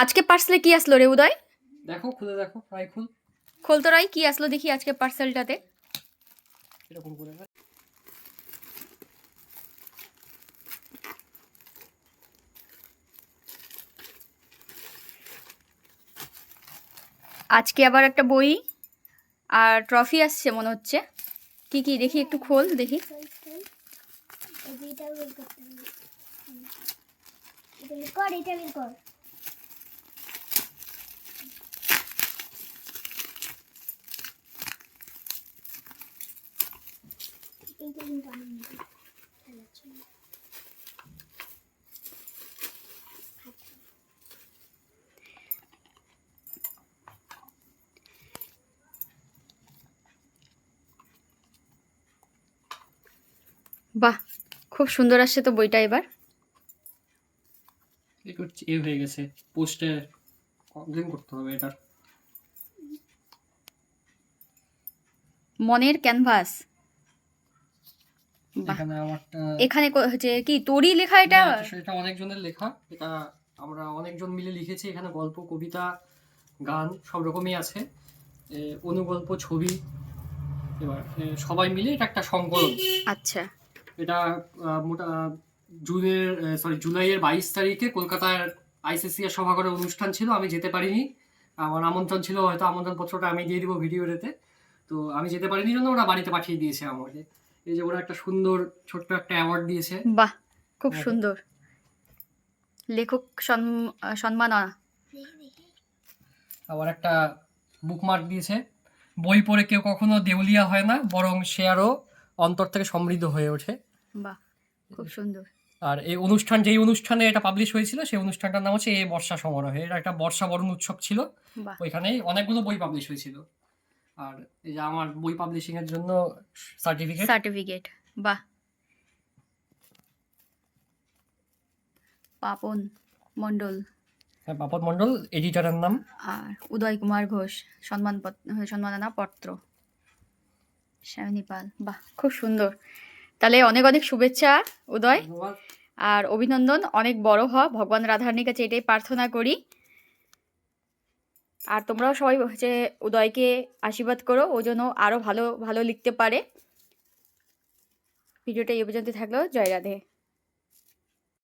আজকে পার্সেলে কি আসলো রে উদয়? দেখো খুলে দেখো ফ্রাই খুল। খোল তো রাই কি আসলো দেখি আজকে পার্সেলটাতে এরকম করে। আজকে আবার একটা বই আর ট্রফি আসছে মনে হচ্ছে। কি কি দেখি একটু খোল দেখি। এটা বের করতে হবে। এটা কর এটা বের কর। এইটা কিন্তু আমি নেব খেলার জন্য। বাহ খুব সুন্দর আসছে তো বইটা এবার। এ হয়ে গেছে। পোস্টে কমপ্লেন করতে হবে এটার। মনের ক্যানভাস। এখানে আমারটা এখানে হচ্ছে কি তোরই লেখা এটা? এটা অনেকজনের লেখা। এটা আমরা অনেকজন মিলে লিখেছি এখানে গল্প কবিতা গান সব রকমই আছে। অনুগল্প ছবি এবার সবাই মিলে এটা একটা সংকলন। আচ্ছা। এটা মোটা জুনের সরি জুলাইয়ের বাইশ তারিখে কলকাতার আইসিসি এর সভাঘরে অনুষ্ঠান ছিল আমি যেতে পারিনি। আমার আমন্ত্রণ ছিল হয়তো আমন্ত্রণ পত্রটা আমি দিয়ে দিব ভিডিওতে তো আমি যেতে পারিনি জন্য ওরা বাড়িতে পাঠিয়ে দিয়েছে আমাকে। এই যে ওরা একটা সুন্দর ছোট্ট একটা অ্যাওয়ার্ড দিয়েছে। বাহ খুব হ্যাঁ। সুন্দর। লেখক সম্মাননা আবার একটা বুকমার্ক দিয়েছে। বই পড়ে কেউ কখনো দেউলিয়া হয় না বরং সে আরও অন্তর থেকে সমৃদ্ধ হয়ে ওঠে। বাহ খুব সুন্দর। আর এই অনুষ্ঠান যেই অনুষ্ঠানে এটা পাবলিশ হয়েছিল সেই অনুষ্ঠানটার নাম হচ্ছে এ বর্ষা সমারোহে। এটা একটা বর্ষা বরণ উৎসব ছিল। ওইখানে অনেকগুলো বই পাবলিশ হয়েছিল। আর এই যে আমার বই পাবলিশিং এর জন্য সার্টিফিকেট সার্টিফিকেট বাহ। পাপন মণ্ডল। বাপত মন্ডল এডিটরের নাম। আর উদয় কুমার ঘোষ সম্মান সম্মাননা পত্র। শ্যামিনী পাল। বাহ খুব সুন্দর। তাহলে অনেক অনেক শুভেচ্ছা উদয়। আর অভিনন্দন অনেক বড় হ। ভগবান রাধারণীর কাছে এটাই প্রার্থনা করি। আর তোমরাও সবাই হচ্ছে উদয়কে আশীর্বাদ করো, ও যেন আরও ভালো ভালো লিখতে পারে। ভিডিওটা এই পর্যন্ত থাকল। জয় রাধে।